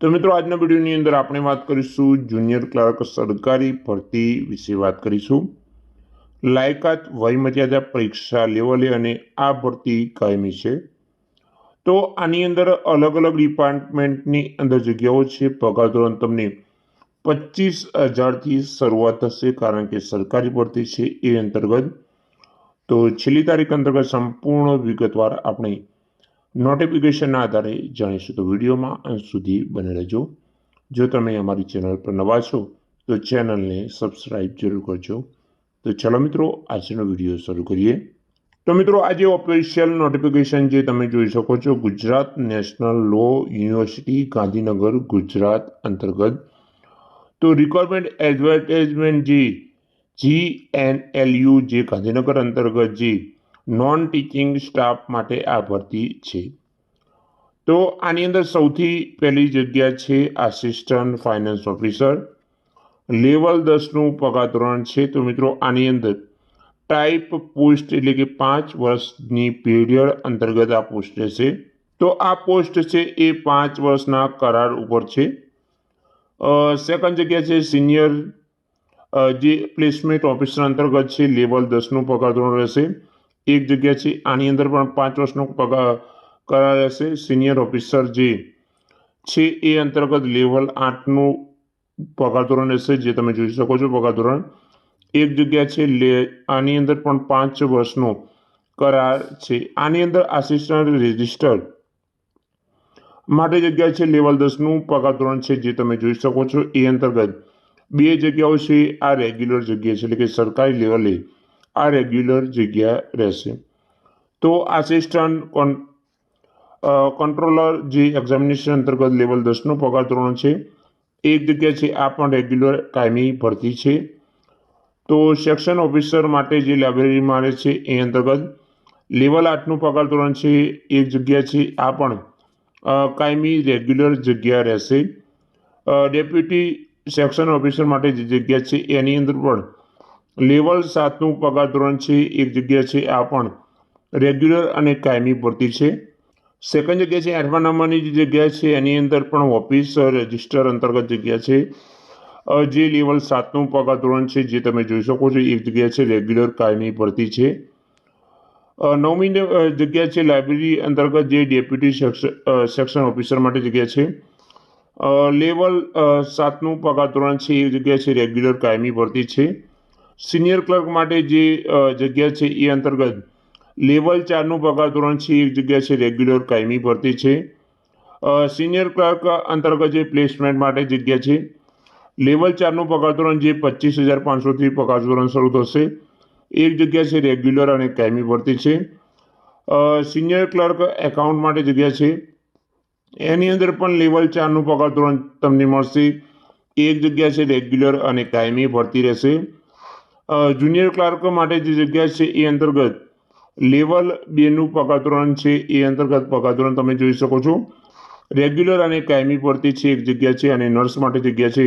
તો મિત્રો, આજના વિડીયોની અંદર આપણે વાત કરીશું જુનિયર ક્લાર્ક સરકારી ભરતી વિશે વાત કરીશું. લાયકાત વયમર્યાદા પરીક્ષા લેવલે અને આ ભરતી કાયમી છે. તો આની અંદર અલગ અલગ ડિપાર્ટમેન્ટની અંદર જગ્યાઓ છે. પગાર ધોરણ તમને પચીસ હજારથી શરૂઆત થશે કારણ કે સરકારી ભરતી છે એ અંતર્ગત. તો છેલ્લી તારીખ અંતર્ગત સંપૂર્ણ વિગતવાર આપણે નોટિફિકેશનના આધારે જાણીશું તો વિડીયોમાં અંત સુધી બને રહેજો. જો તમે અમારી ચેનલ પર નવા છો, તો ચેનલને સબસ્ક્રાઈબ જરૂર કરજો. તો ચલો મિત્રો, આજનો વીડિયો શરૂ કરીએ. તો મિત્રો, આજે ઓફિશિયલ નોટિફિકેશન જે તમે જોઈ શકો છો, Gujarat national law university Gandhinagar, Gujarat અંતર્ગત. તો રિક્વાયરમેન્ટ એડવર્ટાઇઝમેન્ટ જે જી એન એલ યુ જે ગાંધીનગર અંતર્ગત જે નોન ટીચિંગ સ્ટાફ માટે આ ભરતી છે. તો આની અંદર સૌથી પહેલી જગ્યા છે આસિસ્ટન્ટ ફાઇનાન્સ ઓફિસર લેવલ દસનું પગાર ધોરણ છે. તો મિત્રો આની અંદર ટાઈપ પોસ્ટ એટલે કે પાંચ વર્ષની પીરિયડ અંતર્ગત આ પોસ્ટ રહેશે. તો આ પોસ્ટ છે એ પાંચ વર્ષના કરાર ઉપર છે. સેકન્ડ જગ્યા છે સિનિયર જે પ્લેસમેન્ટ ઓફિસર અંતર્ગત છે લેવલ દસનું પગાર ધોરણ રહેશે. એક જગ્યા છે, આની અંદર પણ પાંચ વર્ષનો પગાર કરાર રહેશે સિનિયર ઓફિસર જે છે એ અંતર્ગત લેવલ આઠનું પગાર ધોરણ રહેશે જે તમે જોઈ શકો છો પગાર ધોરણ. એક જગ્યા છે, લે, આની અંદર પણ પાંચ વર્ષનો કરાર છે. આની અંદર આસિસ્ટન્ટ રજિસ્ટર માટે જગ્યા છે, લેવલ દસનું પગાર ધોરણ છે, જે તમે જોઈ શકો છો. એ અંતર્ગત બે જગ્યાઓ છે, આ રેગ્યુલર જગ્યા છે, એટલે કે સરકારી લેવલે આ રેગ્યુલર જગ્યા રહેશે. તો આસિસ્ટન્ટ કોન કંટ્રોલર જે એક્ઝામિનેશન અંતર્ગત લેવલ દસનું પગાર ધોરણ છે એક જગ્યા છે, આ પણ રેગ્યુલર કાયમી ભરતી છે. તો સેક્શન ઓફિસર માટે જે લાઇબ્રેરીમાં મારે છે, એ અંતર્ગત લેવલ આઠનું પગાર ધોરણ છે એક જગ્યા છે, આ પણ કાયમી રેગ્યુલર જગ્યા રહેશે. ડેપ્યુટી સેક્શન ઓફિસર માટે જે જગ્યા છે, એની અંદર પણ લેવલ સાતનું પગાર ધોરણ છે, એક જગ્યા છે, આ પણ રેગ્યુલર અને કાયમી ભરતી છે. સેકન્ડ જગ્યા છે આઠમા નંબરની જે જગ્યા છે, એની અંદર પણ ઓફિસ રજિસ્ટર અંતર્ગત જગ્યા છે. જે લેવલ સાતનું પગાર ધોરણ છે, જે તમે જોઈ શકો છો, એક જગ્યા છે રેગ્યુલર કાયમી ભરતી છે. નવમી જગ્યા છે લાઇબ્રેરી અંતર્ગત જે ડેપ્યુટી સેક્શન ઓફિસર માટે જગ્યા છે. લેવલ સાતનું પગાર ધોરણ છે એ જગ્યા છે રેગ્યુલર કાયમી ભરતી છે. સિનિયર ક્લર્ક માટે જે જગ્યા છે એ અંતર્ગત લેવલ ચારનું પગાર ધોરણ છે, એક જગ્યા છે રેગ્યુલર કાયમી ભરતી છે. સિનિયર ક્લર્ક અંતર્ગત જે પ્લેસમેન્ટ માટે જગ્યા છે, લેવલ ચારનું પગાર ધોરણ જે પચીસ હજાર પાંચસોથી પગાર ધોરણ શરૂ થશે, એક જગ્યા છે રેગ્યુલર અને કાયમી ભરતી છે. સિનિયર ક્લર્ક એકાઉન્ટ માટે જગ્યા છે, એની અંદર પણ લેવલ ચારનું પગાર ધોરણ તમને મળશે, એક જગ્યા છે રેગ્યુલર અને કાયમી ભરતી રહેશે. જુનિયર ક્લાર્કો માટે જે જગ્યા છે એ અંતર્ગત લેવલ બેનું પગાધોરણ છે, એ અંતર્ગત પગાધોરણ તમે જોઈ શકો છો. રેગ્યુલર અને કાયમી પડતી છે એક જગ્યા છે અને નર્સ માટે જગ્યા છે.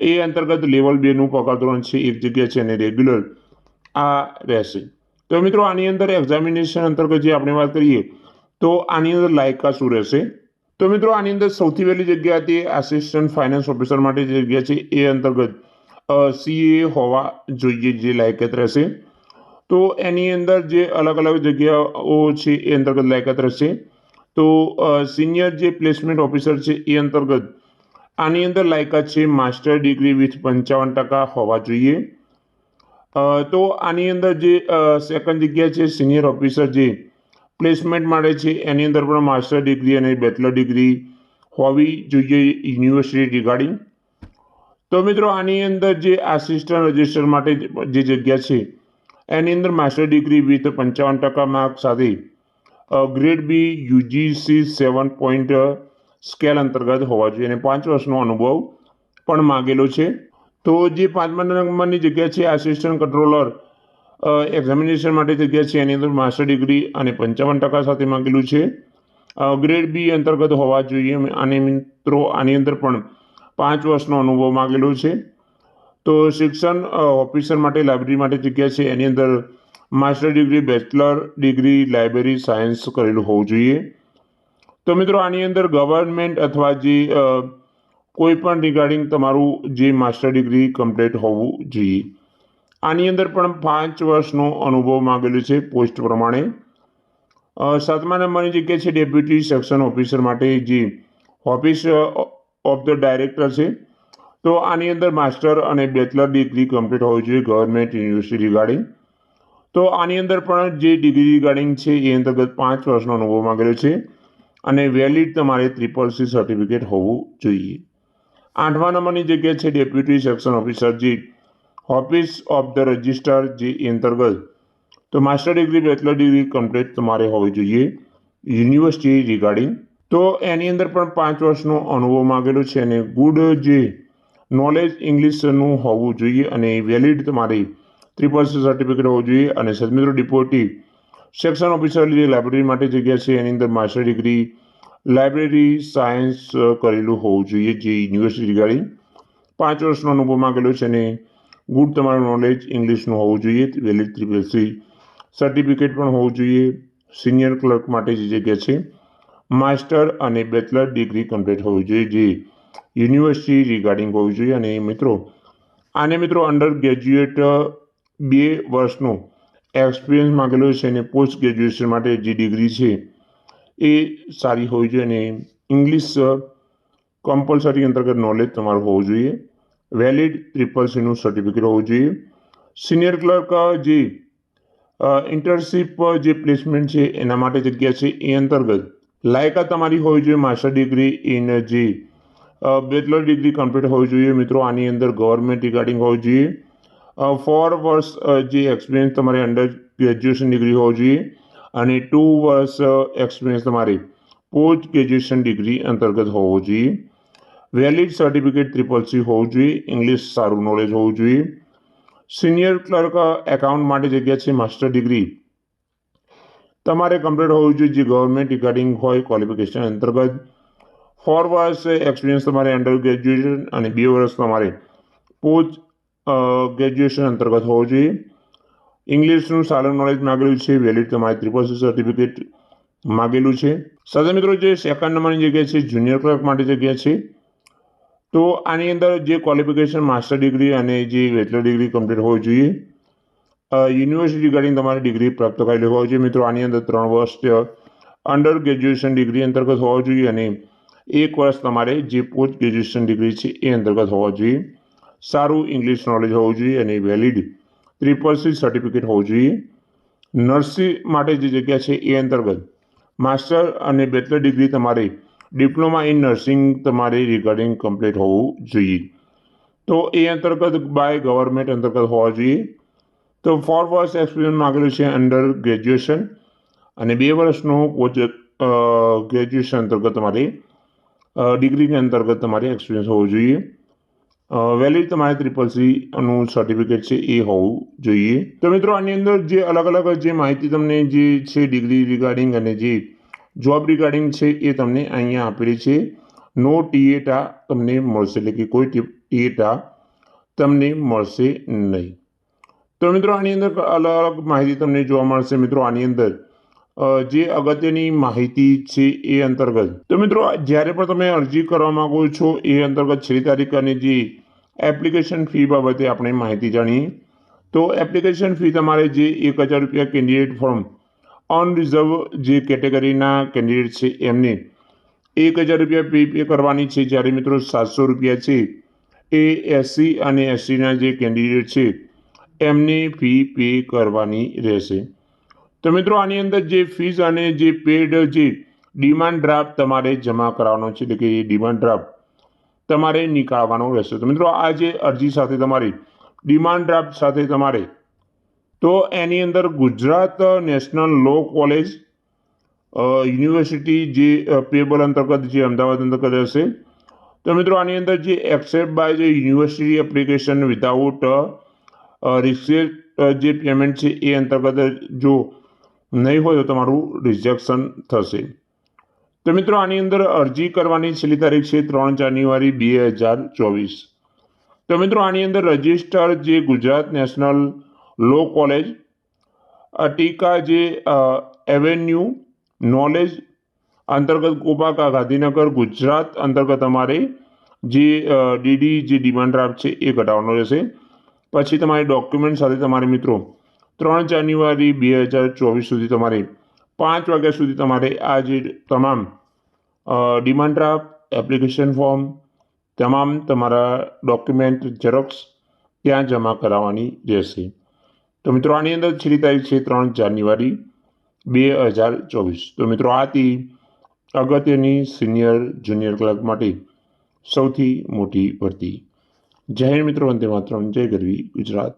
એ અંતર્ગત લેવલ બેનું પગાર ધોરણ છે એક જગ્યા છે અને રેગ્યુલર આ રહેશે. તો મિત્રો, આની અંદર એક્ઝામિનેશન અંતર્ગત જે આપણે વાત કરીએ, તો આની અંદર લાયકા શું રહેશે? તો મિત્રો, આની અંદર સૌથી પહેલી જગ્યા હતી આસિસ્ટન્ટ ફાઇનાન્સ ઓફિસર માટે જે જગ્યા છે એ અંતર્ગત સીએ હોવા જોઈએ જે લાયકાત રહેશે. તો એની અંદર જે અલગ અલગ જગ્યાઓ છે એ અંતર્ગત લાયકાત રહેશે. તો સિનિયર જે પ્લેસમેન્ટ ઓફિસર છે એ અંતર્ગત આની અંદર લાયકાત છે માસ્ટર ડિગ્રી વિથ પંચાવન ટકા હોવા જોઈએ. તો આની અંદર જે સેકન્ડ જગ્યા છે સિનિયર ઓફિસર જે પ્લેસમેન્ટ માટે છે એની અંદર પણ માસ્ટર ડિગ્રી અને બેચલર ડિગ્રી હોવી જોઈએ યુનિવર્સિટી રિગાર્ડિંગ. તો મિત્રો, આની અંદર જે આસિસ્ટન્ટ રજિસ્ટર માટે જે જગ્યા છે, એની અંદર માસ્ટર ડિગ્રી વિથ પંચાવન ટકા માર્ક સાથે grade B UGC seven point scale અંતર્ગત હોવા જોઈએ. અને પાંચ વર્ષનો અનુભવ પણ માગેલો છે. તો જે પાંચમા નંબરની જગ્યા છે આસિસ્ટન્ટ કંટ્રોલર એક્ઝામિનેશન માટે જગ્યા છે, એની અંદર માસ્ટર ડિગ્રી અને પંચાવન ટકા સાથે માગેલું છે. ગ્રેડ બી અંતર્ગત હોવા જોઈએ. અને મિત્રો, આની અંદર પણ પાંચ વર્ષનો અનુભવ માગેલો છે. તો શિક્ષણ ઓફિસર માટે, લાઇબ્રેરી માટે જગ્યા છે. એની અંદર master degree, bachelor degree, library, science કરેલું હોવું જોઈએ. તો મિત્રો, આની અંદર ગવર્મેન્ટ અથવા જે કોઈ પણ રિગાર્ડિંગ તમારું જે માસ્ટર ડિગ્રી કમ્પ્લીટ હોવું જોઈએ. આની અંદર પણ પાંચ વર્ષનો અનુભવ માંગેલો છે, પોસ્ટ પ્રમાણે. સાતમા નંબરની જગ્યા છે, ડેપ્યુટી સેક્શન ઓફિસર માટે જે ઓફિસ ઓફ ધ ડાયરેક્ટર છે. તો આની અંદર માસ્ટર અને બેચલર ડિગ્રી કમ્પ્લીટ હોવી જોઈએ ગવર્મેન્ટ યુનિવર્સિટી રિગાર્ડિંગ તો આની અંદર પણ જે ડિગ્રી રિગાર્ડિંગ છે એ અંતર્ગત પાંચ વર્ષનો અનુભવ માંગેલો છે અને વેલિડ તમારે ત્રિપલ સી સર્ટિફિકેટ હોવું જોઈએ. આઠમા નંબરની જગ્યા છે ડેપ્યુટી સેક્શન ઓફિસર જે ઓફિસ ઓફ ધ રજિસ્ટર જે અંતર્ગત. તો master degree bachelor degree complete તમારે હોવી જોઈએ. યુનિવર્સિટી રિગાર્ડિંગ તો એની અંદર પણ પાંચ વર્ષનો અનુભવ માંગેલો છે અને ગુડ જે નોલેજ ઇંગ્લિશનું હોવું જોઈએ અને વેલિડ તમારી ત્રિપલ સર્ટિફિકેટ હોવું જોઈએ અને સદમિત્રો ડિપોટી સેક્શન ઓફિસર જે લાઇબ્રેરી માટે જગ્યા છે. એની અંદર માસ્ટર ડિગ્રી લાઇબ્રેરી સાયન્સ કરેલું હોવું જોઈએ જે યુનિવર્સિટી રિગાર્ડિંગ પાંચ વર્ષનો અનુભવ માંગેલો છે અને ગુડ તમારું નોલેજ ઇંગ્લિશનું હોવું જોઈએ. વેલિડ ત્રિપલ સી સર્ટિફિકેટ પણ હોવું જોઈએ. સિનિયર ક્લર્ક માટે જે જગ્યા છે. માસ્ટર અને બેચલર ડિગ્રી કમ્પ્લીટ હોવી જોઈએ. જે. યુનિવર્સિટી રિગાર્ડિંગ હોવી જોઈએ અને મિત્રો, આને મિત્રો અંડર ગ્રેજ્યુએટ બે વર્ષનો એક્સપિરિયન્સ માંગેલો છે અને પોસ્ટ ગ્રેજ્યુએશન માટે જે ડિગ્રી છે એ સારી હોવી જોઈએ અને ઇંગ્લિશ કમ્પલસરી અંતર્ગત નોલેજ તમારું હોવું જોઈએ. વેલિડ ટ્રિપલ સીનું સર્ટિફિકેટ હોવું જોઈએ. સિનિયર ક્લર્ક જે ઇન્ટર્નશીપ જે પ્લેસમેન્ટ છે એના માટે જગ્યા છે એ અંતર્ગત લાયકાત તમારી હોવી જોઈએ, માસ્ટર ડિગ્રી ઇન જે બેચલર ડિગ્રી કમ્પ્લીટ હોવી જોઈએ મિત્રો, આની અંદર ગવર્મેન્ટ રિગાર્ડિંગ હોવી જોઈએ. ફોર વર્ષ જે એક્સપિરિયન્સ તમારે અંડર ગ્રેજ્યુએશન ડિગ્રી હોવી જોઈએ અને ટુ વર્ષ એક્સપિરિયન્સ તમારે પોસ્ટ ગ્રેજ્યુએશન ડિગ્રી અંતર્ગત હોવો જોઈએ. વેલિડ સર્ટિફિકેટ ત્રિપલ સી હોવું જોઈએ ઇંગ્લિશ સારું નોલેજ હોવું જોઈએ. સિનિયર ક્લર્ક એકાઉન્ટ માટે જગ્યા છે, માસ્ટર ડિગ્રી. તમારે કમ્પ્લીટ હોવું જોઈએ જે ગવર્મેન્ટ રિગાર્ડિંગ હોય ક્વોલિફિકેશન અંતર્ગત. ફોર વર્ષ એક્સપિરિયન્સ તમારે અંડર ગ્રેજ્યુએશન અને બે વર્ષ તમારે પોસ્ટ ગ્રેજ્યુએશન અંતર્ગત હોવું જોઈએ. ઇંગ્લિશનું સારું નોલેજ માગેલું છે વેલિડ તમારે ત્રિપલ સી સર્ટિફિકેટ માગેલું છે. સાથે મિત્રો જે સેકન્ડ નંબરની જગ્યા છે જુનિયર ક્લર્ક માટે જગ્યા છે. તો આની અંદર જે ક્વોલિફિકેશન માસ્ટર ડિગ્રી અને જે બેચલર ડિગ્રી કમ્પ્લીટ હોવી જોઈએ. યુનિવર્સિટી કરીને તમારી ડિગ્રી પ્રાપ્ત કરેલી હોવી જોઈએ. મિત્રો, આની અંદર ત્રણ વર્ષ અંડર ગ્રેજ્યુએશન ડિગ્રી અંતર્ગત હોવા જોઈએ અને એક વર્ષ તમારે જે પોસ્ટ ગ્રેજ્યુએશન ડિગ્રી છે એ અંતર્ગત હોવા જોઈએ. સારું ઇંગ્લિશ નોલેજ હોવું જોઈએ અને વેલિડ ત્રિપલ સી સર્ટિફિકેટ હોવું જોઈએ. નર્સિંગ માટે જે જગ્યા છે એ અંતર્ગત માસ્ટર અને બેચલર ડિગ્રી તમારે ડિપ્લોમા ઇન નર્સિંગ તમારે રિગાર્ડિંગ કમ્પ્લીટ હોવું જોઈએ. તો એ અંતર્ગત બાય ગવર્મેન્ટ અંતર્ગત હોવા જોઈએ. તો ફોર વર્ષ એક્સપિરિયન્સ માગેલું છે અંડર ગ્રેજ્યુએશન અને બે વર્ષનો પોચ ગ્રેજ્યુએશન અંતર્ગત તમારે ડિગ્રીની અંતર્ગત તમારે એક્સપિરિયન્સ હોવો જોઈએ. વેલિડ તમારે ત્રિપલ સીનું સર્ટિફિકેટ છે એ હોવું જોઈએ. તો મિત્રો આની અંદર જે અલગ અલગ જે માહિતી તમને જે છે ડિગ્રી રિગાર્ડિંગ અને જે જોબ રિગાર્ડિંગ છે એ તમને અહીંયા આપેલી છે. નો ટીએટા તમને મળશે, એટલે કે કોઈ ટીએટા તમને મળશે નહીં. તો મિત્રો, આની અંદર અલગ અલગ માહિતી તમને જોવા મળશે. મિત્રો, આની અંદર જે અગત્યની માહિતી છે એ અંતર્ગત. તો મિત્રો, જ્યારે પણ તમે અરજી કરવા માગો છો, એ અંતર્ગત છેલ્લી તારીખ અને જે એપ્લિકેશન ફી બાબતે આપણે માહિતી જાણીએ. તો એપ્લિકેશન ફી તમારે જે એક હજાર રૂપિયા કેન્ડિડેટ ફોર્મ, અનરિઝર્વ જે કેટેગરીના કેન્ડિડેટ છે, એમને એક હજાર રૂપિયા પે પે કરવાની છે. જ્યારે મિત્રો, સાતસો રૂપિયા છે, એ એસસી અને એસસીના જે કેન્ડિડેટ છે એમને ફી પે કરવાની રહેશે. તો મિત્રો, આની અંદર જે ફીસ અને જે પેડ જે ડિમાન્ડ ડ્રાફ્ટ તમારે જમા કરાવવાનો છે, એટલે કે ડિમાન્ડ ડ્રાફ્ટ તમારે નીકાળવાનો રહેશે. તો મિત્રો, આ જે અરજી સાથે તમારી ડિમાન્ડ ડ્રાફ્ટ સાથે તમારે, તો એની અંદર Gujarat national law college university જે પેબલ અંતર્ગત જે અમદાવાદ અંતર્ગત હશે. તો મિત્રો, આની અંદર જે એક્સેપ્ટ બાય જે યુનિવર્સિટી એપ્લિકેશન વિધાઉટ રિસિપ્ટ જે પેમેન્ટ છે એ અંતર્ગત જો નહીં હોય તો તમારું રિજેક્શન થશે. તો મિત્રો આની અંદર અરજી કરવાની છેલ્લી તારીખ છે ત્રણ જાન્યુઆરી બે હજાર ચોવીસ. તો મિત્રો આની અંદર રજિસ્ટર જે ગુજરાત નેશનલ લો કોલેજ ટીકા જે એવેન્યુ નોલેજ અંતર્ગત કોપાકા ગાંધીનગર ગુજરાત અંતર્ગત અમારે જે ડીડી જે ડિમાન્ડ ડ્રાફ્ટ છે એ કઢાવવાનો રહેશે. પછી તમારે ડોક્યુમેન્ટ સાથે તમારે મિત્રો ત્રણ જાન્યુઆરી બે હજાર ચોવીસ સુધી તમારે પાંચ વાગ્યા સુધી તમારે આ જે તમામ ડિમાન્ડ ડ્રાફ્ટ એપ્લિકેશન ફોર્મ તમામ તમારા ડોક્યુમેન્ટ ઝેરોક્સ ત્યાં જમા કરાવવાની રહેશે. તો મિત્રો આની અંદર છેલ્લી તારીખ છે ત્રણ જાન્યુઆરી બે હજાર ચોવીસ. તો મિત્રો આ હતી અગત્યની સિનિયર જુનિયર ક્લર્ક માટે સૌથી મોટી ભરતી. જય મિત્રો વંદે માતરમ. જય ગરવી ગુજરાત.